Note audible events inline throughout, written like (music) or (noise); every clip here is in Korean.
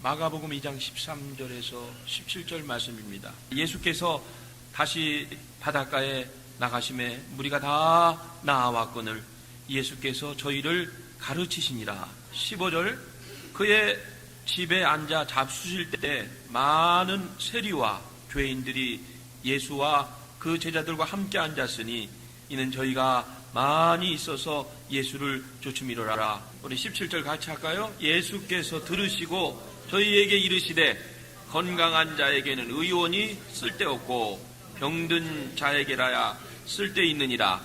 마가복음 2장 13절에서 17절 말씀입니다. 예수께서 다시 바닷가에 나가심에 무리가 다 나아왔거늘 예수께서 저희를 가르치시니라. 15절 그의 집에 앉아 잡수실 때 많은 세리와 죄인들이 예수와 그 제자들과 함께 앉았으니 이는 저희가 많이 있어서 예수를 쫓음이로라. 우리 17절 같이 할까요? 예수께서 들으시고 저희에게 이르시되 건강한 자에게는 의원이 쓸데없고 병든 자에게라야 쓸데있느니라.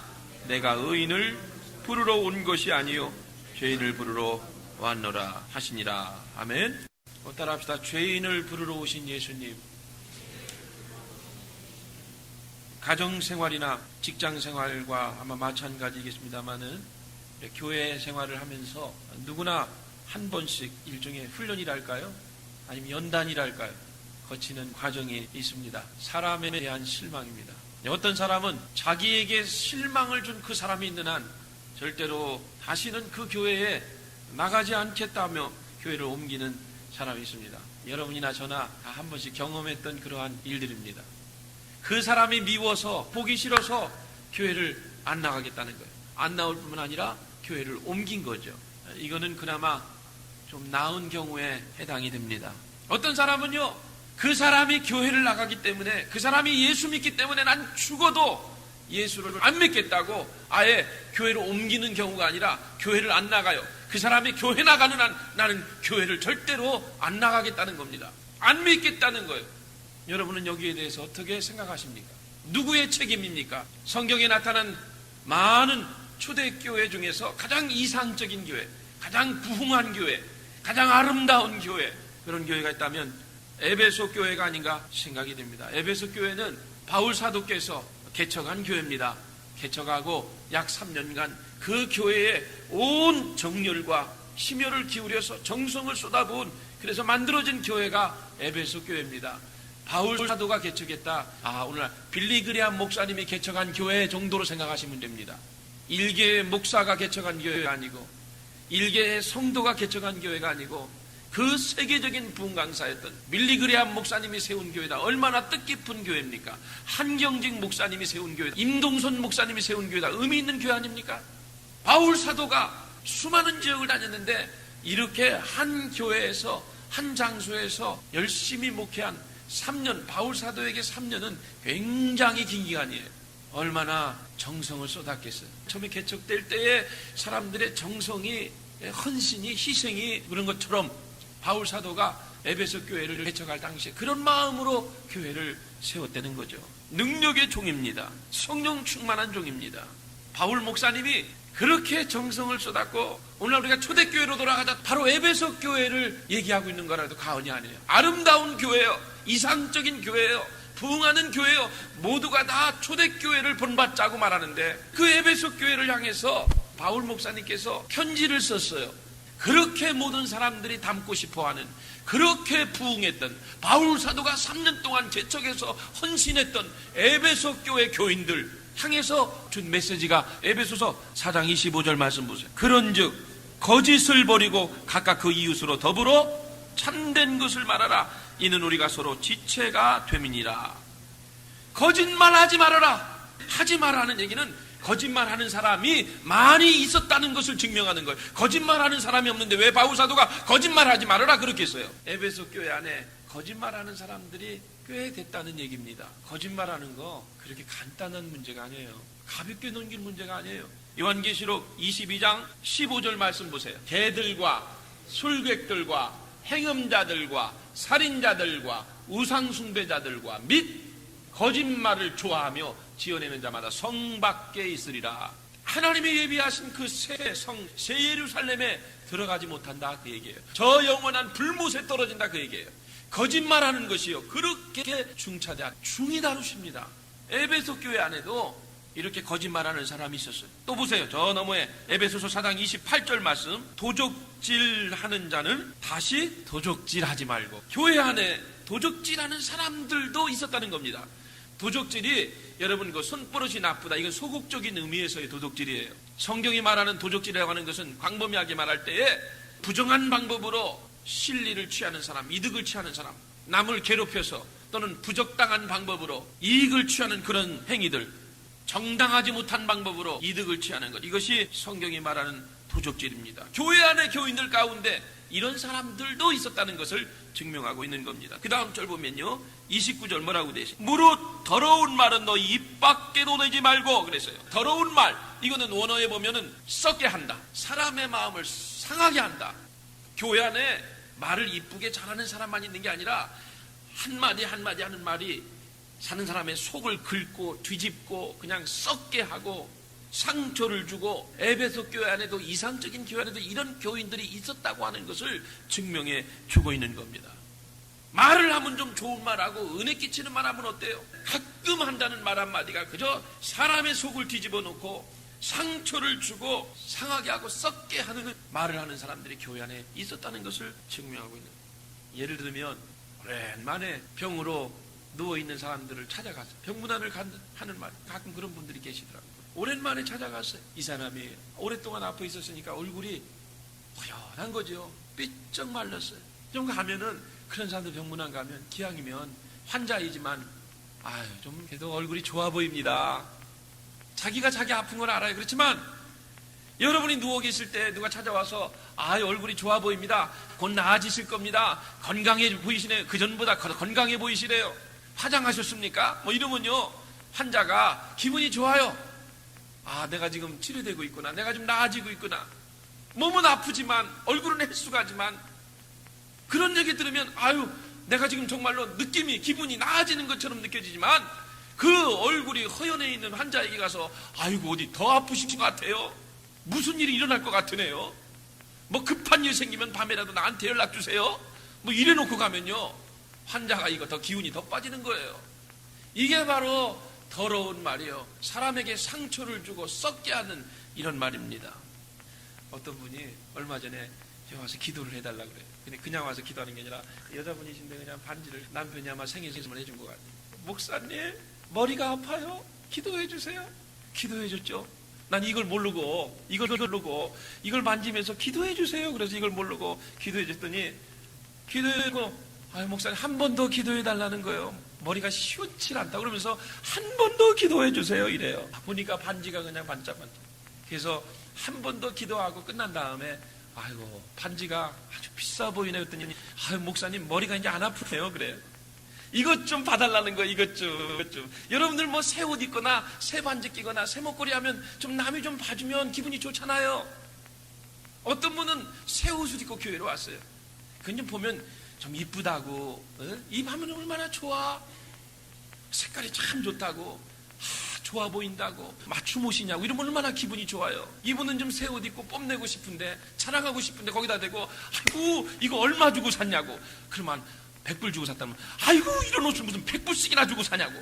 내가 의인을 부르러 온 것이 아니요 죄인을 부르러 왔노라 하시니라. 아멘. 어, 따라합시다. 죄인을 부르러 오신 예수님. 가정 생활이나 직장 생활과 아마 마찬가지겠습니다만은 교회 생활을 하면서 누구나 한 번씩 일종의 훈련이랄까요? 아니면 연단이랄까요? 거치는 과정이 있습니다. 사람에 대한 실망입니다. 어떤 사람은 자기에게 실망을 준 그 사람이 있는 한 절대로 다시는 그 교회에 나가지 않겠다며 교회를 옮기는 사람이 있습니다. 여러분이나 저나 다 한 번씩 경험했던 그러한 일들입니다. 그 사람이 미워서 보기 싫어서 교회를 안 나가겠다는 거예요. 안 나올 뿐만 아니라 교회를 옮긴 거죠. 이거는 그나마 좀 나은 경우에 해당이 됩니다. 어떤 사람은요, 그 사람이 교회를 나가기 때문에, 그 사람이 예수 믿기 때문에 난 죽어도 예수를 안 믿겠다고 아예 교회를 옮기는 경우가 아니라 교회를 안 나가요. 그 사람이 교회 나가는 한 나는 교회를 절대로 안 나가겠다는 겁니다. 안 믿겠다는 거예요. 여러분은 여기에 대해서 어떻게 생각하십니까? 누구의 책임입니까? 성경에 나타난 많은 초대교회 중에서 가장 이상적인 교회, 가장 부흥한 교회, 가장 아름다운 교회, 그런 교회가 있다면 에베소 교회가 아닌가 생각이 됩니다. 에베소 교회는 바울 사도께서 개척한 교회입니다. 개척하고 약 3년간 그 교회에 온 정열과 심혈을 기울여서 정성을 쏟아부은 그래서 만들어진 교회가 에베소 교회입니다. 바울 사도가 개척했다. 아, 오늘 빌리그리안 목사님이 개척한 교회 정도로 생각하시면 됩니다. 일개의 목사가 개척한 교회가 아니고, 일개의 성도가 개척한 교회가 아니고, 그 세계적인 부흥강사였던 밀리그리안 목사님이 세운 교회다. 얼마나 뜻깊은 교회입니까? 한경직 목사님이 세운 교회다. 임동선 목사님이 세운 교회다. 의미 있는 교회 아닙니까? 바울 사도가 수많은 지역을 다녔는데 이렇게 한 교회에서 한 장소에서 열심히 목회한 3년, 바울 사도에게 3년은 굉장히 긴 기간이에요. 얼마나 정성을 쏟았겠어요. 처음에 개척될 때에 사람들의 정성이, 헌신이, 희생이 그런 것처럼 바울 사도가 에베소 교회를 개척할 당시에 그런 마음으로 교회를 세웠다는 거죠. 능력의 종입니다. 성령 충만한 종입니다. 바울 목사님이 그렇게 정성을 쏟았고 오늘 우리가 초대교회로 돌아가자 바로 에베소 교회를 얘기하고 있는 거라도 가언이 아니에요. 아름다운 교회요. 이상적인 교회요. 부흥하는 교회요. 모두가 다 초대교회를 본받자고 말하는데 그 에베소 교회를 향해서 바울 목사님께서 편지를 썼어요. 그렇게 모든 사람들이 담고 싶어 하는 그렇게 부흥했던 바울 사도가 3년 동안 개척해서 헌신했던 에베소 교회 교인들 향해서 준 메시지가 에베소서 4장 25절 말씀 보세요. 그런 즉 거짓을 버리고 각각 그 이웃으로 더불어 참된 것을 말하라. 이는 우리가 서로 지체가 됨이니라. 거짓말 하지 말아라. 하지 말라는 얘기는 거짓말하는 사람이 많이 있었다는 것을 증명하는 거예요. 거짓말하는 사람이 없는데 왜 바울 사도가 거짓말하지 말아라 그렇게 했어요. 에베소 교회 안에 거짓말하는 사람들이 꽤 됐다는 얘기입니다. 거짓말하는 거 그렇게 간단한 문제가 아니에요. 가볍게 넘길 문제가 아니에요. 요한계시록 22장 15절 말씀 보세요. 개들과 술객들과 행음자들과 살인자들과 우상숭배자들과 및 거짓말을 좋아하며 지어내는 자마다 성 밖에 있으리라. 하나님이 예비하신 그 새 성, 새 예루살렘에 들어가지 못한다 그 얘기예요. 저 영원한 불못에 떨어진다 그 얘기예요. 거짓말하는 것이요. 그렇게 중차대 중이 다루십니다. 에베소 교회 안에도 이렇게 거짓말하는 사람이 있었어요. 또 보세요. 저 너머에 에베소서 4장 28절 말씀. 도적질하는 자는 다시 도적질하지 말고 교회 안에 도적질하는 사람들도 있었다는 겁니다. 도적질이 여러분 그 손버릇이 나쁘다. 이건 소극적인 의미에서의 도적질이에요. 성경이 말하는 도적질이라고 하는 것은 광범위하게 말할 때에 부정한 방법으로 실리를 취하는 사람, 이득을 취하는 사람, 남을 괴롭혀서 또는 부적당한 방법으로 이익을 취하는 그런 행위들, 정당하지 못한 방법으로 이득을 취하는 것. 이것이 성경이 말하는 부족질입니다. 교회 안의 교인들 가운데 이런 사람들도 있었다는 것을 증명하고 있는 겁니다. 그 다음 절 보면요. 29절 뭐라고 되시? 무릇 더러운 말은 너 입 밖에도 내지 말고 그랬어요. 더러운 말. 이거는 원어에 보면은 썩게 한다. 사람의 마음을 상하게 한다. 교회 안에 말을 이쁘게 잘하는 사람만 있는 게 아니라 한마디 한마디 하는 말이 사는 사람의 속을 긁고 뒤집고 그냥 썩게 하고 상처를 주고 에베소 교회 안에도 이상적인 교회 안에도 이런 교인들이 있었다고 하는 것을 증명해 주고 있는 겁니다. 말을 하면 좀 좋은 말하고 은혜 끼치는 말 하면 어때요? 가끔 한다는 말 한마디가 그저 사람의 속을 뒤집어 놓고 상처를 주고 상하게 하고 썩게 하는 말을 하는 사람들이 교회 안에 있었다는 것을 증명하고 있는. 예를 들면 오랜만에 병으로 누워있는 사람들을 찾아가서 병문안을 간- 하는 말 가끔 그런 분들이 계시더라고요. 오랜만에 찾아갔어요. 이 사람이 오랫동안 아파 있었으니까 얼굴이 허연한 거죠. 삐쩍 말랐어요. 좀 가면은 그런 사람들 병문안 가면 기왕이면 환자이지만 아유 좀 그래도 얼굴이 좋아 보입니다. 자기가 자기 아픈 걸 알아요. 그렇지만 여러분이 누워 계실 때 누가 찾아와서 아 얼굴이 좋아 보입니다. 곧 나아지실 겁니다. 건강해 보이시네요. 그 전보다 거- 건강해 보이시래요. 화장하셨습니까? 뭐 이러면요 환자가 기분이 좋아요. 아 내가 지금 치료되고 있구나. 내가 좀 나아지고 있구나. 몸은 아프지만 얼굴은 헬쑥하지만 그런 얘기 들으면 아유 내가 지금 정말로 느낌이 기분이 나아지는 것처럼 느껴지지만 그 얼굴이 허연해 있는 환자에게 가서 아이고 어디 더 아프신 것 같아요? 무슨 일이 일어날 것 같으네요? 뭐 급한 일 생기면 밤에라도 나한테 연락 주세요. 뭐 이래 놓고 가면요. 환자가 이거 더 기운이 더 빠지는 거예요. 이게 바로 더러운 말이에요 사람에게 상처를 주고 썩게 하는 이런 말입니다 어떤 분이 얼마 전에 여기 와서 기도를 해달라 그래요. 근데 그냥 와서 기도하는 게 아니라 여자분이신데 그냥 반지를 남편이 아마 생일 선물 해준 것 같아요. 목사님 머리가 아파요. 기도해 주세요. 기도해 줬죠. 난 이걸 모르고 이걸 모르고 이걸 만지면서 기도해 주세요. 그래서 이걸 모르고 기도해 줬더니 기도해고 아유 목사님 한 번 더 기도해 달라는 거예요. 머리가 시원치 않다 그러면서 한 번 더 기도해 주세요 이래요. 보니까 반지가 그냥 반짝반짝. 그래서 한 번 더 기도하고 끝난 다음에 아이고 반지가 아주 비싸 보이네 그랬더니 아유 목사님 머리가 이제 안 아프네요 그래요. 이것 좀 봐달라는 거 이것 좀 이것 좀 여러분들 뭐 새 옷 입거나 새 반지 끼거나 새 목걸이 하면 좀 남이 좀 봐주면 기분이 좋잖아요. 어떤 분은 새 옷을 입고 교회로 왔어요. 그냥 보면 좀 이쁘다고 어? 입하면 얼마나 좋아 색깔이 참 좋다고 아, 좋아 보인다고 맞춤 옷이냐고 이러면 얼마나 기분이 좋아요 이분은 좀 새 옷 입고 뽐내고 싶은데 자랑하고 싶은데 거기다 대고 아이고 이거 얼마 주고 샀냐고 그러면 100불 주고 샀다면 아이고 이런 옷을 무슨 100불씩이나 주고 사냐고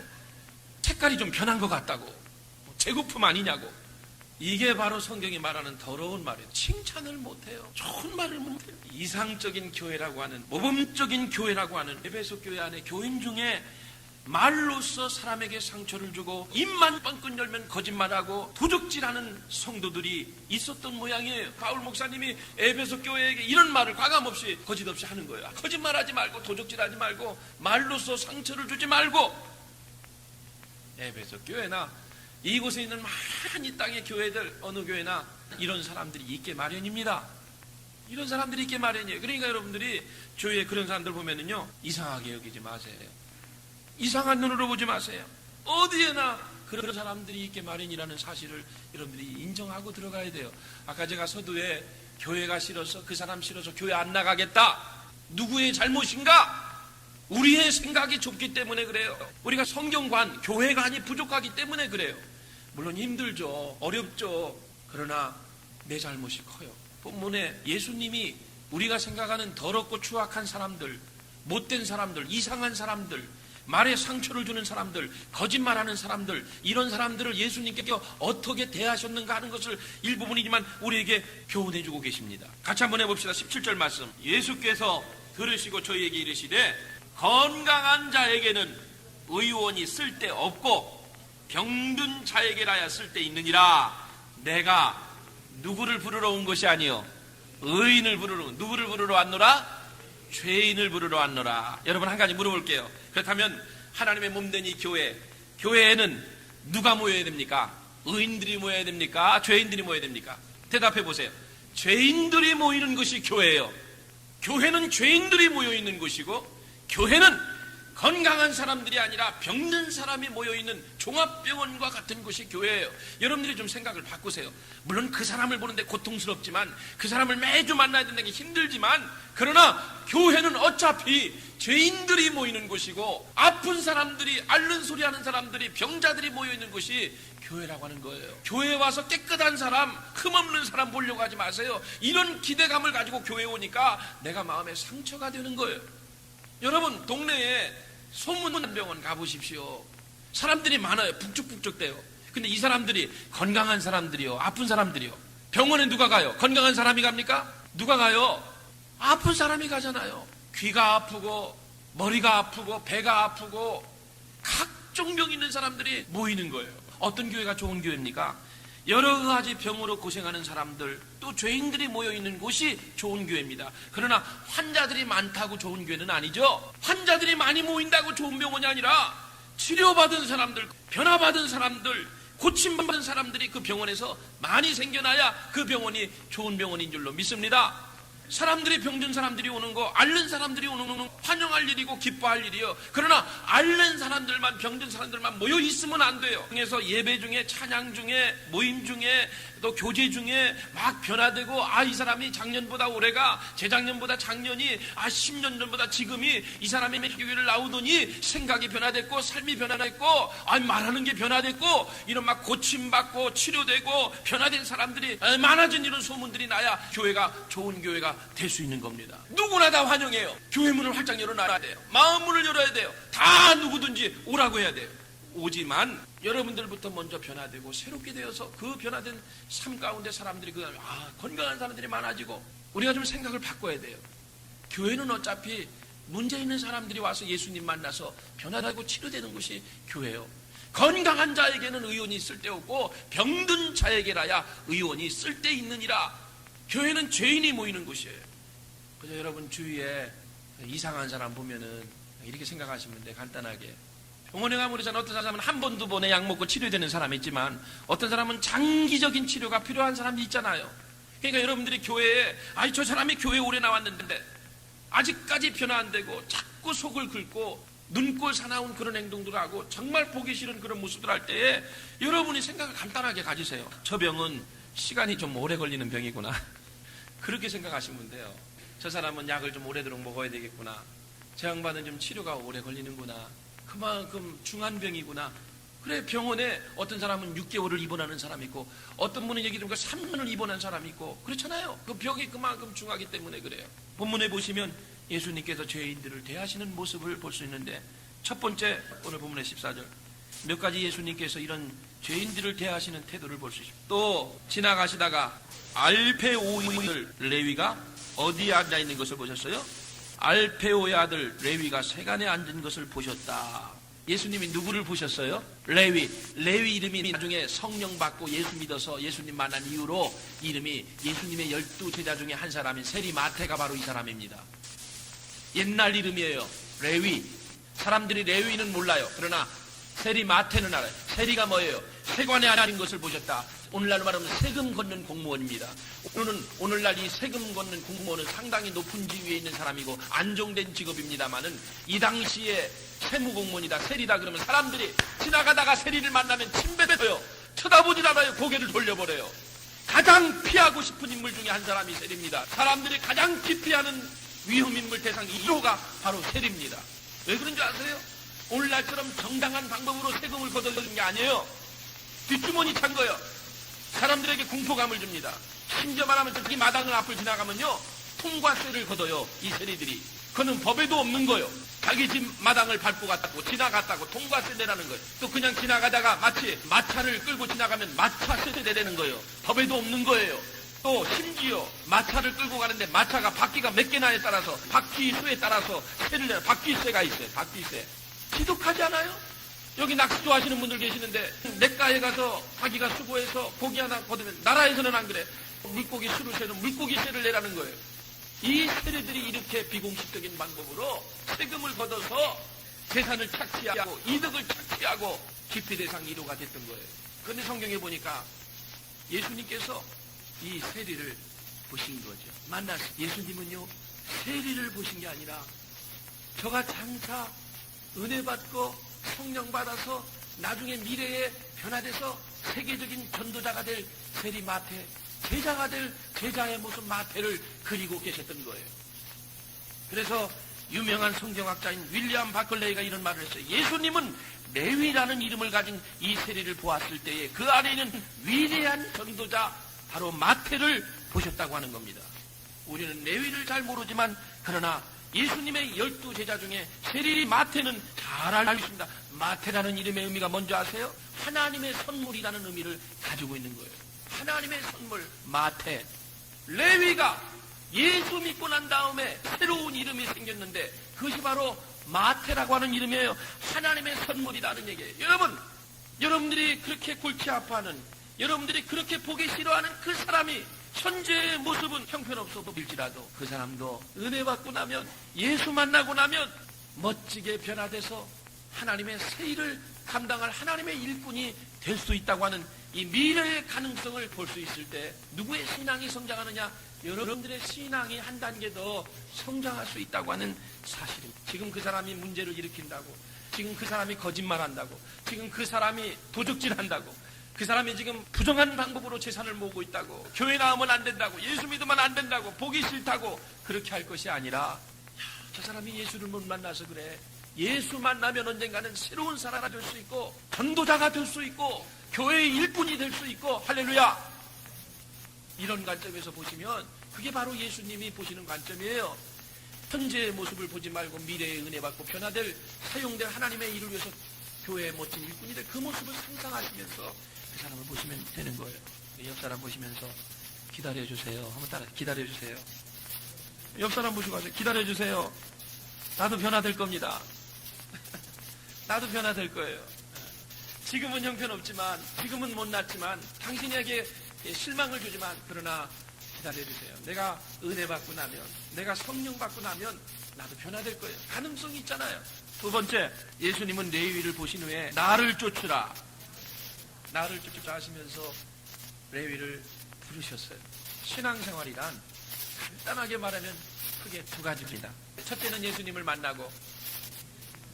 색깔이 좀 변한 것 같다고 뭐 재고품 아니냐고 이게 바로 성경이 말하는 더러운 말이에요. 칭찬을 못해요. 좋은 말을 못해요. 이상적인 교회라고 하는 모범적인 교회라고 하는 에베소 교회 안에 교인 중에 말로써 사람에게 상처를 주고 입만 뻥끗 열면 거짓말하고 도적질하는 성도들이 있었던 모양이에요. 바울 목사님이 에베소 교회에게 이런 말을 과감 없이 거짓 없이 하는 거예요. 거짓말하지 말고 도적질하지 말고 말로써 상처를 주지 말고 에베소 교회나 이곳에 있는 많은 이 땅의 교회들 어느 교회나 이런 사람들이 있게 마련입니다. 이런 사람들이 있게 마련이에요. 그러니까 여러분들이 교회에 그런 사람들 보면은요 이상하게 여기지 마세요. 이상한 눈으로 보지 마세요. 어디에나 그런 사람들이 있게 마련이라는 사실을 여러분들이 인정하고 들어가야 돼요. 아까 제가 서두에 교회가 싫어서 그 사람 싫어서 교회 안 나가겠다. 누구의 잘못인가? 우리의 생각이 좁기 때문에 그래요. 우리가 성경관, 교회관이 부족하기 때문에 그래요. 물론 힘들죠. 어렵죠. 그러나 내 잘못이 커요. 본문에 예수님이 우리가 생각하는 더럽고 추악한 사람들, 못된 사람들, 이상한 사람들, 말에 상처를 주는 사람들, 거짓말하는 사람들, 이런 사람들을 예수님께 어떻게 대하셨는가 하는 것을 일부분이지만 우리에게 교훈해주고 계십니다. 같이 한번 해봅시다. 17절 말씀. 예수께서 들으시고 저희에게 이르시되 건강한 자에게는 의원이 쓸데 없고 병든 자에게라야 쓸데 있느니라 내가 누구를 부르러 온 것이 아니요 의인을 부르러 온 누구를 부르러 왔노라 죄인을 부르러 왔노라. 여러분 한 가지 물어볼게요. 그렇다면 하나님의 몸된 이 교회, 교회에는 누가 모여야 됩니까? 의인들이 모여야 됩니까? 죄인들이 모여야 됩니까? 대답해 보세요. 죄인들이 모이는 것이 교회예요. 교회는 죄인들이 모여 있는 곳이고 교회는 건강한 사람들이 아니라 병든 사람이 모여 있는 종합병원과 같은 곳이 교회예요. 여러분들이 좀 생각을 바꾸세요. 물론 그 사람을 보는데 고통스럽지만 그 사람을 매주 만나야 된다는 게 힘들지만 그러나 교회는 어차피 죄인들이 모이는 곳이고 아픈 사람들이 앓는 소리 하는 사람들이 병자들이 모여 있는 곳이 교회라고 하는 거예요. 교회에 와서 깨끗한 사람, 흠없는 사람 보려고 하지 마세요. 이런 기대감을 가지고 교회에 오니까 내가 마음에 상처가 되는 거예요. 여러분 동네에 소문병원 가보십시오. 사람들이 많아요. 북적북적대요. 근데 이 사람들이 건강한 사람들이요. 아픈 사람들이요. 병원에 누가 가요? 건강한 사람이 갑니까? 누가 가요? 아픈 사람이 가잖아요. 귀가 아프고 머리가 아프고 배가 아프고 각종 병 있는 사람들이 모이는 거예요. 어떤 교회가 좋은 교회입니까? 여러 가지 병으로 고생하는 사람들 또 죄인들이 모여 있는 곳이 좋은 교회입니다. 그러나 환자들이 많다고 좋은 교회는 아니죠. 환자들이 많이 모인다고 좋은 병원이 아니라 치료받은 사람들, 변화받은 사람들, 고침받은 사람들이 그 병원에서 많이 생겨나야 그 병원이 좋은 병원인 줄로 믿습니다. 사람들이 병든 사람들이 오는 거, 앓는 사람들이 오는 거 환영할 일이고 기뻐할 일이요. 그러나 앓는 사람들만 병든 사람들만 모여 있으면 안 돼요. 그래서 예배 중에 찬양 중에 모임 중에 또 교제 중에 막 변화되고 아 이 사람이 작년보다 올해가 재작년보다 작년이 아 10년 전보다 지금이 이 사람이 교회를 나오더니 생각이 변화됐고 삶이 변화됐고 아 말하는 게 변화됐고 이런 막 고침받고 치료되고 변화된 사람들이 많아진 이런 소문들이 나야 교회가 좋은 교회가 될 수 있는 겁니다. 누구나 다 환영해요. 교회 문을 활짝 열어놔야 돼요. 마음 문을 열어야 돼요. 다 누구든지 오라고 해야 돼요. 오지만 여러분들부터 먼저 변화되고 새롭게 되어서 그 변화된 삶 가운데 사람들이 그 아, 건강한 사람들이 많아지고 우리가 좀 생각을 바꿔야 돼요. 교회는 어차피 문제 있는 사람들이 와서 예수님 만나서 변화되고 치료되는 것이 교회예요. 건강한 자에게는 의원이 쓸데없고 병든 자에게라야 의원이 쓸데있느니라. 교회는 죄인이 모이는 곳이에요. 그래서 여러분 주위에 이상한 사람 보면은 이렇게 생각하시면 돼 간단하게 병원에 가면 그러잖아. 어떤 사람은 한 번, 두 번에 약 먹고 치료되는 사람이 있지만 어떤 사람은 장기적인 치료가 필요한 사람이 있잖아요. 그러니까 여러분들이 교회에 아이 저 사람이 교회 에 오래 나왔는데 아직까지 변화 안 되고 자꾸 속을 긁고 눈꼴 사나운 그런 행동들을 하고 정말 보기 싫은 그런 모습들 할 때에 여러분이 생각을 간단하게 가지세요. 저 병은 시간이 좀 오래 걸리는 병이구나. 그렇게 생각하시면 돼요. 저 사람은 약을 좀 오래도록 먹어야 되겠구나. 저 양반은 좀 치료가 오래 걸리는구나. 그만큼 중한 병이구나. 그래 병원에 어떤 사람은 6개월을 입원하는 사람이 있고 어떤 분은 얘기 들으니까 3년을 입원한 사람이 있고 그렇잖아요. 그 병이 그만큼 중하기 때문에 그래요. 본문에 보시면 예수님께서 죄인들을 대하시는 모습을 볼 수 있는데 첫 번째 오늘 본문의 14절 몇 가지 예수님께서 이런 죄인들을 대하시는 태도를 볼 수 있습니다. 또 지나가시다가 알페오의 레위가 어디에 앉아 있는 것을 보셨어요? 알페오의 아들 레위가 세간에 앉은 것을 보셨다. 예수님이 누구를 보셨어요? 레위. 레위 이름이 나중에 성령 받고 예수 믿어서 예수님 만난 이후로 이름이 예수님의 열두 제자 중에 한 사람인 세리 마태가 바로 이 사람입니다. 옛날 이름이에요. 레위. 사람들이 레위는 몰라요. 그러나 세리 마태는 알아요. 세리가 뭐예요? 세관에 앉은 것을 보셨다. 오늘날로 말하면 세금 걷는 공무원입니다. 오늘은 오늘날 이 세금 걷는 공무원은 상당히 높은 지위에 있는 사람이고 안정된 직업입니다만은 이 당시에 세무 공무원이다 세리다 그러면 사람들이 지나가다가 세리를 만나면 침뱉어요. 쳐다보질 않아요. 고개를 돌려버려요. 가장 피하고 싶은 인물 중에 한 사람이 세리입니다. 사람들이 가장 기피하는 위험인물 대상 1호가 바로 세리입니다. 왜 그런 줄 아세요? 오늘날처럼 정당한 방법으로 세금을 걷어들인 게 아니에요. 뒷주머니 찬 거예요. 사람들에게 공포감을 줍니다. 심지어 말하면 저기 마당을 앞을 지나가면요. 통과세를 걷어요. 이 세리들이. 그는 법에도 없는 거예요. 자기 집 마당을 밟고 갔다고 지나갔다고 통과세 내라는 거예요. 또 그냥 지나가다가 마치 마차를 끌고 지나가면 마차세 내라는 거예요. 법에도 없는 거예요. 또 심지어 마차를 끌고 가는데 마차가 바퀴가 몇 개나에 따라서 바퀴 수에 따라서 세를 내요. 바퀴세가 있어요. 바퀴세. 지독하지 않아요? 여기 낚시 좋아하시는 분들 계시는데 냇가에 가서 자기가 수고해서 고기 하나 거두면 나라에서는 안 그래. 물고기 수루세는 물고기 세를 내라는 거예요. 이 세례들이 이렇게 비공식적인 방법으로 세금을 걷어서 재산을 착취하고 이득을 착취하고 기피 대상 1호가 됐던 거예요. 그런데 성경에 보니까 예수님께서 이 세리를 보신 거죠. 만나서 예수님은요 세리를 보신 게 아니라 저가 장차 은혜 받고 성령 받아서 나중에 미래에 변화돼서 세계적인 전도자가 될 세리 마태, 제자가 될 제자의 모습 마태를 그리고 계셨던 거예요. 그래서 유명한 성경학자인 윌리엄 바클레이가 이런 말을 했어요. 예수님은 레위라는 이름을 가진 이 세리를 보았을 때에 그 안에 있는 위대한 전도자 바로 마태를 보셨다고 하는 겁니다. 우리는 레위를 잘 모르지만 그러나 예수님의 열두 제자 중에 세리 마태는 잘 알고 있습니다. 마태라는 이름의 의미가 뭔지 아세요? 하나님의 선물이라는 의미를 가지고 있는 거예요. 하나님의 선물 마태. 레위가 예수 믿고 난 다음에 새로운 이름이 생겼는데 그것이 바로 마태라고 하는 이름이에요. 하나님의 선물이라는 얘기예요. 여러분, 여러분들이 그렇게 골치 아파하는, 여러분들이 그렇게 보기 싫어하는 그 사람이 현재의 모습은 형편없어 보일지라도 그 사람도 은혜 받고 나면 예수 만나고 나면 멋지게 변화돼서 하나님의 새 일을 감당할 하나님의 일꾼이 될 수 있다고 하는 이 미래의 가능성을 볼 수 있을 때 누구의 신앙이 성장하느냐? 여러분들의 신앙이 한 단계 더 성장할 수 있다고 하는 사실입니다. 지금 그 사람이 문제를 일으킨다고, 지금 그 사람이 거짓말한다고, 지금 그 사람이 도적질한다고, 그 사람이 지금 부정한 방법으로 재산을 모으고 있다고, 교회 나오면 안 된다고, 예수 믿으면 안 된다고, 보기 싫다고 그렇게 할 것이 아니라, 야, 저 사람이 예수를 못 만나서 그래. 예수 만나면 언젠가는 새로운 사람이 될 수 있고, 전도자가 될 수 있고, 교회의 일꾼이 될 수 있고, 할렐루야! 이런 관점에서 보시면 그게 바로 예수님이 보시는 관점이에요. 현재의 모습을 보지 말고 미래의 은혜 받고 변화될 사용될 하나님의 일을 위해서 교회의 멋진 일꾼이 될 그 모습을 상상하시면서 그 사람을 보시면 되는 거예요. 옆 사람 보시면서 기다려 주세요. 한번 따라 기다려 주세요. 옆 사람 보시고 하세요. 기다려 주세요. 나도 변화될 겁니다. (laughs) 나도 변화될 거예요. 지금은 형편없지만, 지금은 못났지만, 당신에게 실망을 주지만, 그러나 기다려주세요. 내가 은혜 받고 나면, 내가 성령 받고 나면, 나도 변화될 거예요. 가능성이 있잖아요. 두 번째, 예수님은 레위를 보신 후에, 나를 쫓으라. 나를 쫓으라 하시면서, 레위를 부르셨어요. 신앙생활이란, 간단하게 말하면, 크게 두 가지입니다. 첫째는 예수님을 만나고,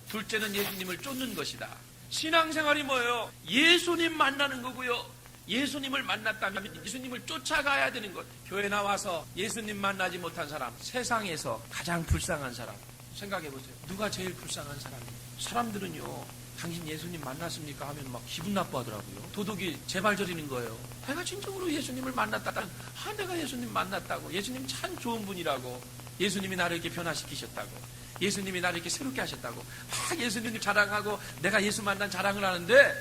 둘째는 예수님을 쫓는 것이다. 신앙생활이 뭐예요? 예수님 만나는 거고요. 예수님을 만났다면 예수님을 쫓아가야 되는 것. 교회 나와서 예수님 만나지 못한 사람, 세상에서 가장 불쌍한 사람. 생각해 보세요. 누가 제일 불쌍한 사람이에요? 사람들은요, 당신 예수님 만났습니까? 하면 막 기분 나빠하더라고요. 도둑이 제발 저리는 거예요. 내가 진정으로 예수님을 만났다는, 아, 내가 예수님 만났다고. 예수님 참 좋은 분이라고. 예수님이 나를 이렇게 변화시키셨다고. 예수님이 나를 이렇게 새롭게 하셨다고. 막 예수님 자랑하고 내가 예수 만난 자랑을 하는데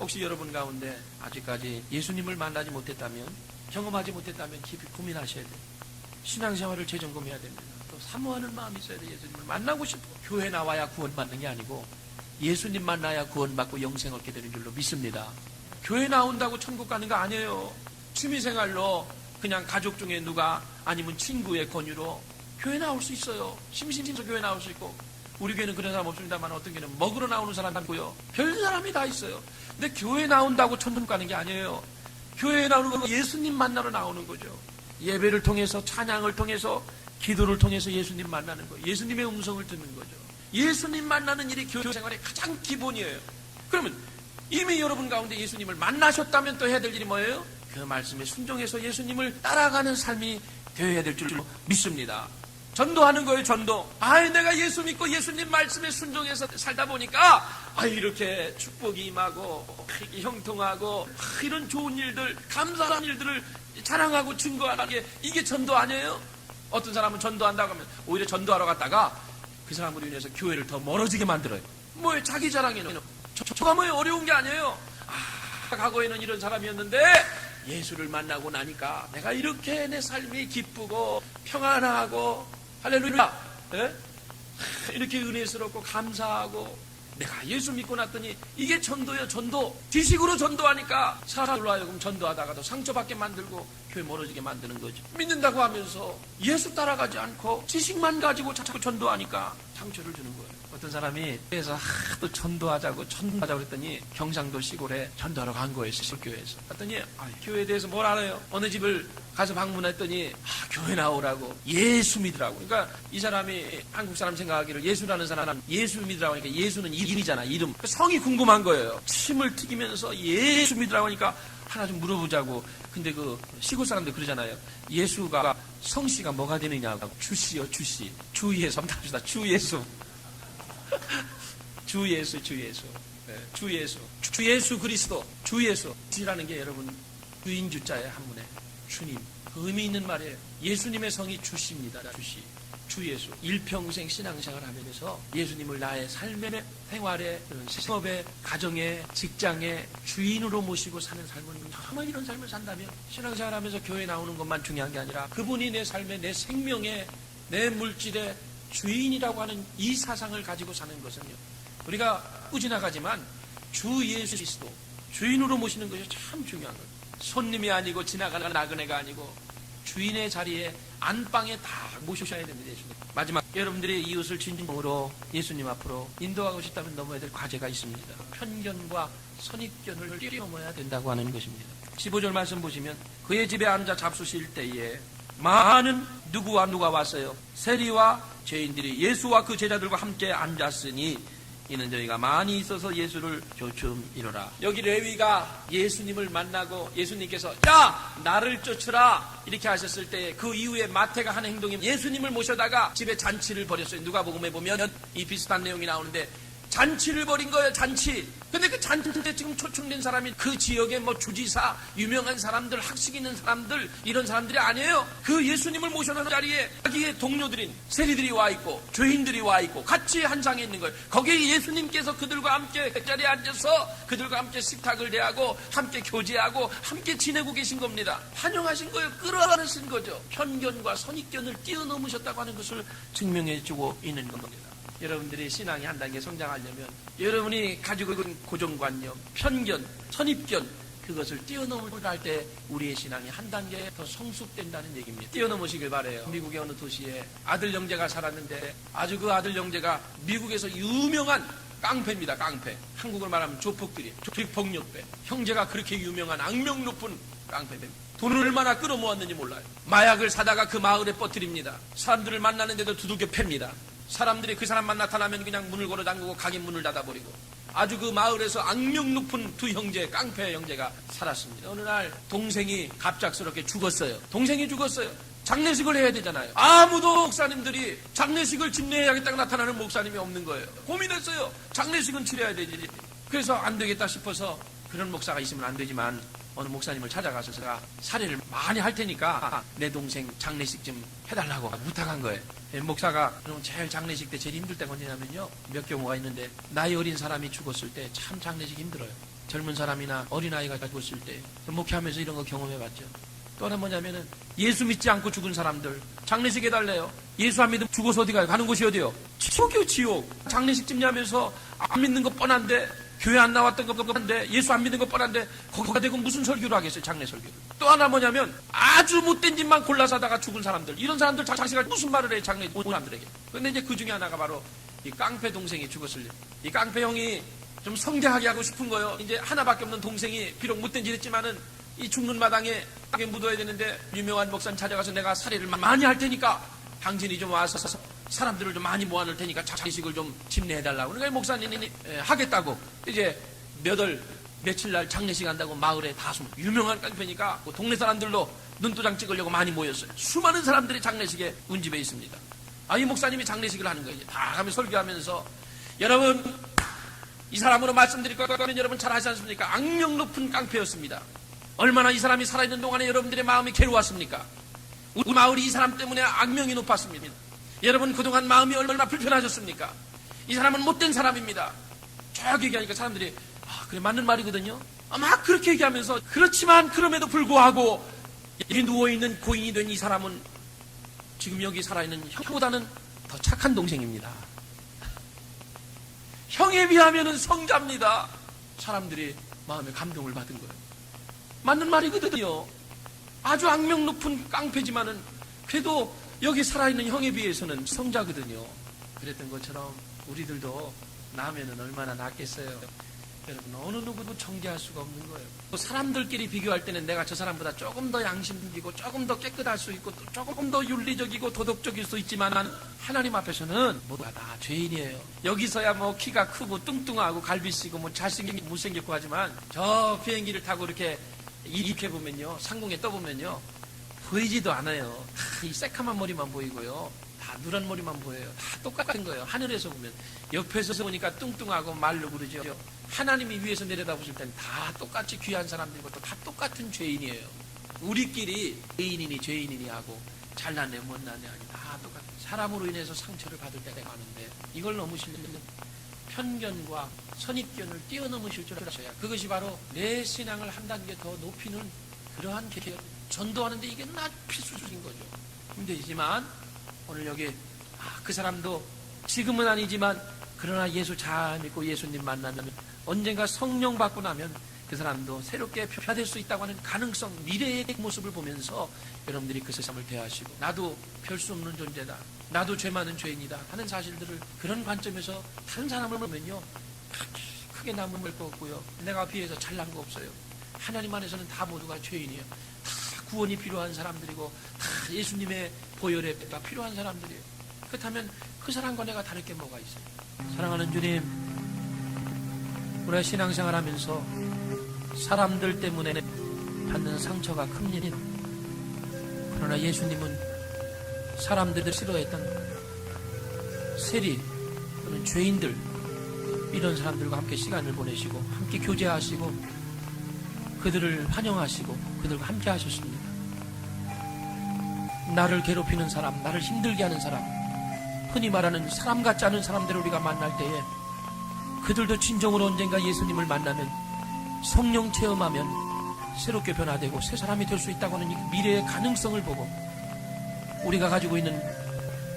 혹시 여러분 가운데 아직까지 예수님을 만나지 못했다면 경험하지 못했다면 깊이 고민하셔야 돼요. 신앙생활을 재점검해야 됩니다. 또 사모하는 마음이 있어야 돼요. 예수님을 만나고 싶어. 교회 나와야 구원받는 게 아니고 예수님 만나야 구원받고 영생 얻게 되는 줄로 믿습니다. 교회 나온다고 천국 가는 거 아니에요. 취미생활로 그냥 가족 중에 누가 아니면 친구의 권유로 교회 나올 수 있어요. 심심해서 교회 나올 수 있고 우리 교회는 그런 사람 없습니다만 어떤 교회는 먹으러 나오는 사람 있고요. 별 사람이 다 있어요. 근데 교회 나온다고 천국 가는 게 아니에요. 교회에 나오는 건 예수님 만나러 나오는 거죠. 예배를 통해서 찬양을 통해서 기도를 통해서 예수님 만나는 거예요. 예수님의 음성을 듣는 거죠. 예수님 만나는 일이 교회 생활의 가장 기본이에요. 그러면 이미 여러분 가운데 예수님을 만나셨다면 또 해야 될 일이 뭐예요? 그 말씀에 순종해서 예수님을 따라가는 삶이 되어야 될 줄 믿습니다. 전도하는 거예요, 전도. 아이, 내가 예수 믿고 예수님 말씀에 순종해서 살다 보니까, 아, 이렇게 축복이 임하고, 형통하고, 아, 이런 좋은 일들, 감사한 일들을 자랑하고 증거하는 게, 이게 전도 아니에요? 어떤 사람은 전도한다고 하면, 오히려 전도하러 갔다가, 그 사람으로 인해서 교회를 더 멀어지게 만들어요. 뭐예요? 자기 자랑이는. 저가 뭐예요? 어려운 게 아니에요. 아, 과거에는 이런 사람이었는데, 예수를 만나고 나니까 내가 이렇게 내 삶이 기쁘고 평안하고 할렐루야 예? (laughs) 이렇게 은혜스럽고 감사하고 내가 예수 믿고 났더니 이게 전도예요. 전도. 지식으로 전도하니까 사람으로 하여금 전도하다가도 상처받게 만들고 교회 멀어지게 만드는 거죠 믿는다고 하면서 예수 따라가지 않고 지식만 가지고 자꾸 전도하니까 상처를 주는 거예요 어떤 사람이 그래서 하도 전도하자고 전도하자고 그랬더니 경상도 시골에 전도하러 간 거예요 시골교회에서. 그랬더니 아, 교회에 대해서 뭘 알아요? 어느 집을 가서 방문했더니 아, 교회 나오라고. 예수 믿으라고. 그러니까 이 사람이 한국 사람 생각하기를 예수라는 사람은 예수 믿으라고 하니까 예수는 이름이잖아 이름. 그 성이 궁금한 거예요. 침을 튀기면서 예수 믿으라고 하니까 하나 좀 물어보자고. 근데 그 시골 사람들 그러잖아요. 예수가 성씨가 뭐가 되느냐고. 주씨요 주씨. 주 예수 한번 합시다. 주 예수 주 예수, 주 예수. 네, 주 예수. 주 예수 그리스도. 주 예수. 주라는 게 여러분 주인 주자의 한문에 주님. 그 의미 있는 말이에요. 예수님의 성이 주십니다. 주시. 주 예수. 일평생 신앙생활 하면서 예수님을 나의 삶의 생활의 생업의 가정의 직장의 주인으로 모시고 사는 삶은 정말 이런 삶을 산다면 신앙생활 하면서 교회 나오는 것만 중요한 게 아니라 그분이 내 삶의 내 생명의 내 물질의 주인이라고 하는 이 사상을 가지고 사는 것은요. 우리가 꾸지나가지만 주 예수 그리스도 주인으로 모시는 것이 참 중요한 거예요. 손님이 아니고 지나가는 나그네가 아니고 주인의 자리에 안방에 다 모셔야 됩니다. 예수님. 마지막 여러분들의 이웃을 진정으로 예수님 앞으로 인도하고 싶다면 넘어야 될 과제가 있습니다. 편견과 선입견을 뛰어넘어야 된다고 하는 것입니다. 15절 말씀 보시면 그의 집에 앉아 잡수실 때에 많은 누구와 누가 왔어요. 세리와 죄인들이 예수와 그 제자들과 함께 앉았으니 이는 저희가 많이 있어서 예수를 조춤 이루라. 여기 레위가 예수님을 만나고 예수님께서 야 나를 쫓으라 이렇게 하셨을 때 그 이후에 마태가 하는 행동이 예수님을 모셔다가 집에 잔치를 벌였어요. 누가 복음에 보면 이 비슷한 내용이 나오는데 잔치를 벌인 거예요, 잔치. 근데 그 잔치에 지금 초청된 사람이 그 지역의 뭐 주지사, 유명한 사람들, 학식 있는 사람들, 이런 사람들이 아니에요. 그 예수님을 모셔놓은 자리에 자기의 동료들인 세리들이 와 있고, 죄인들이 와 있고, 같이 한 장에 있는 거예요. 거기에 예수님께서 그들과 함께 그 자리에 앉아서 그들과 함께 식탁을 대하고, 함께 교제하고, 함께 지내고 계신 겁니다. 환영하신 거예요. 끌어안으신 거죠. 편견과 선입견을 뛰어넘으셨다고 하는 것을 증명해 주고 있는 겁니다. 여러분들이 신앙이 한 단계 성장하려면 여러분이 가지고 있는 고정관념, 편견, 선입견 그것을 뛰어넘을 때 우리의 신앙이 한 단계 더 성숙된다는 얘기입니다. 뛰어넘으시길 바래요. 미국의 어느 도시에 아들 형제가 살았는데 아주 그 아들 형제가 미국에서 유명한 깡패입니다. 깡패. 한국을 말하면 조폭들이 조폭력배. 형제가 그렇게 유명한 악명 높은 깡패입니다. 돈을 얼마나 끌어모았는지 몰라요. 마약을 사다가 그 마을에 뻗드립니다. 사람들을 만나는데도 두들겨 팹니다. 사람들이 그 사람만 나타나면 그냥 문을 걸어 잠그고 가게 문을 닫아버리고 아주 그 마을에서 악명 높은 두 형제, 깡패 형제가 살았습니다. 어느 날 동생이 갑작스럽게 죽었어요. 동생이 죽었어요. 장례식을 해야 되잖아요. 아무도 목사님들이 장례식을 집례해야겠다고 나타나는 목사님이 없는 거예요. 고민했어요. 장례식은 치러야 되지. 그래서 안 되겠다 싶어서 그런 목사가 있으면 안 되지만 어느 목사님을 찾아가서 제가 사례를 많이 할 테니까 내 동생 장례식 좀 해달라고 부탁한 거예요. 예, 목사가 제일 장례식 때 제일 힘들 때가 언제냐면요. 몇 경우가 있는데 나이 어린 사람이 죽었을 때 참 장례식 힘들어요. 젊은 사람이나 어린아이가 죽었을 때 목회하면서 이런 거 경험해봤죠. 또 하나 뭐냐면은 예수 믿지 않고 죽은 사람들 장례식 해달래요. 예수 안 믿으면 죽어서 어디 가요? 가는 곳이 어디요? 지옥이요 지옥. 장례식 집냐면서 안 믿는 거 뻔한데 교회 안 나왔던 거 뻔한데 예수 안 믿는 거 뻔한데 거기가 되고 무슨 설교를 하겠어요 장례 설교를. 또 하나 뭐냐면 아주 못된 짓만 골라서 하다가 죽은 사람들 이런 사람들 자식가 무슨 말을 해 장례 온 사람들에게. 근데 이제 그 중에 하나가 바로 이 깡패 동생이 죽었을 일. 이 깡패 형이 좀 성대하게 하고 싶은 거예요. 이제 하나밖에 없는 동생이 비록 못된 짓 했지만은 이 죽는 마당에 땅에 묻어야 되는데 유명한 목사님 찾아가서 내가 사례를 많이 할 테니까 당신이 좀 와서 사람들을 좀 많이 모아놓을 테니까 장식을 좀 집례해달라고. 그러니까 목사님이 에, 하겠다고 이제 몇 월 며칠 날 장례식 한다고 마을에 다 숨어 유명한 깡패니까 그 동네 사람들도 눈도장 찍으려고 많이 모였어요. 수많은 사람들이 장례식에 운집해 있습니다. 아, 이 목사님이 장례식을 하는 거예요. 다 가면 설교하면서 여러분 이 사람으로 말씀드릴 것 같으면 여러분 잘 아시지 않습니까? 악명 높은 깡패였습니다. 얼마나 이 사람이 살아있는 동안에 여러분들의 마음이 괴로웠습니까? 우리 마을이 이 사람 때문에 악명이 높았습니다. 여러분 그동안 마음이 얼마나 불편하셨습니까? 이 사람은 못된 사람입니다. 쭉 얘기하니까 사람들이 아 그래 맞는 말이거든요. 아, 막 그렇게 얘기하면서 그렇지만 그럼에도 불구하고 여기 누워 있는 고인이 된 이 사람은 지금 여기 살아있는 형보다는 더 착한 동생입니다. 형에 비하면은 성자입니다. 사람들이 마음에 감동을 받은 거예요. 맞는 말이거든요. 아주 악명 높은 깡패지만은 그래도 여기 살아있는 형에 비해서는 성자거든요. 그랬던 것처럼 우리들도 나면은 얼마나 낫겠어요. 여러분 어느 누구도 정죄할 수가 없는 거예요. 또 사람들끼리 비교할 때는 내가 저 사람보다 조금 더 양심적이고 조금 더 깨끗할 수 있고 또 조금 더 윤리적이고 도덕적일 수 있지만 하나님 앞에서는 모두가 다 죄인이에요. 여기서야 뭐 키가 크고 뚱뚱하고 갈비씨고 뭐 잘생기고 못생겼고 하지만 저 비행기를 타고 이렇게 이렇게 보면요 상공에 떠 보면요 보이지도 않아요. 다이 새카만 머리만 보이고요. 다 누런 머리만 보여요. 다 똑같은 거예요. 하늘에서 보면 옆에서 보니까 뚱뚱하고 말로 그러죠. 하나님이 위에서 내려다 보실 땐 다 똑같이 귀한 사람들이고 또 다 똑같은 죄인이에요. 우리끼리 죄인이니 죄인이니 하고 잘났네 못났네 아니 다 똑같아. 사람으로 인해서 상처를 받을 때가 많은데 이걸 넘으시려면 편견과 선입견을 뛰어넘으실 줄 아셔야 그것이 바로 내 신앙을 한 단계 더 높이는 그러한 계 전도하는데 이게 나 필수적인 거죠. 힘들지만 오늘 여기 아, 그 사람도 지금은 아니지만 그러나 예수 잘 믿고 예수님 만나면 언젠가 성령 받고 나면 그 사람도 새롭게 변화될 수 있다고 하는 가능성, 미래의 모습을 보면서 여러분들이 그 세상을 대하시고 나도 별 수 없는 존재다. 나도 죄 많은 죄인이다 하는 사실들을 그런 관점에서 다른 사람을 보면요. 크게 남을 거 없고요. 내가 비해서 잘난 거 없어요. 하나님 안에서는 다 모두가 죄인이에요. 다 구원이 필요한 사람들이고 다 예수님의 보혈에 다 필요한 사람들이에요. 그렇다면 그 사람과 내가 다를 게 뭐가 있어요? 사랑하는 주님, 우리가 신앙생활 하면서 사람들 때문에 받는 상처가 큽니다. 그러나 예수님은 사람들을 싫어했던 세리 또는 죄인들 이런 사람들과 함께 시간을 보내시고 함께 교제하시고 그들을 환영하시고 그들과 함께 하셨습니다. 나를 괴롭히는 사람, 나를 힘들게 하는 사람, 흔히 말하는 사람 같지 않은 사람들을 우리가 만날 때에 그들도 진정으로 언젠가 예수님을 만나면 성령 체험하면 새롭게 변화되고 새 사람이 될 수 있다고 하는 이 미래의 가능성을 보고 우리가 가지고 있는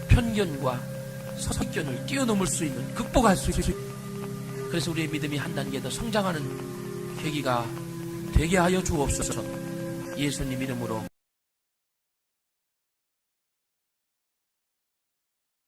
편견과 선입견을 뛰어넘을 수 있는 극복할 수 있는 그래서 우리의 믿음이 한 단계 더 성장하는 계기가 되게 하여 주옵소서. 예수님 이름으로